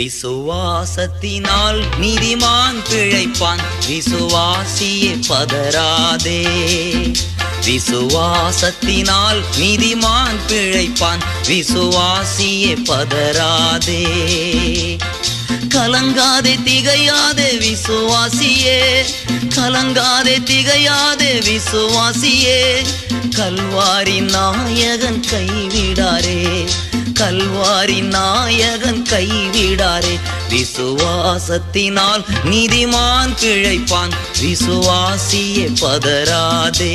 விசுவாசத்தினால் நீதிமான் பிழைப்பான். விசுவாசியே பதராதே விசுவாசத்தினால் நீதிமான் பிழைப்பான். விசுவாசியே பதராதே கலங்காதே திகையாதே விசுவாசியே. கலங்காதே திகையாதே விசுவாசியே. கல்வாரி நாயகன் கைவிடாரே. கல்வாரி நாயகன் கைவிடாரே. விசுவாசத்தினால் நீதிமான் பிழைப்பான். விசுவாசியே பதராதே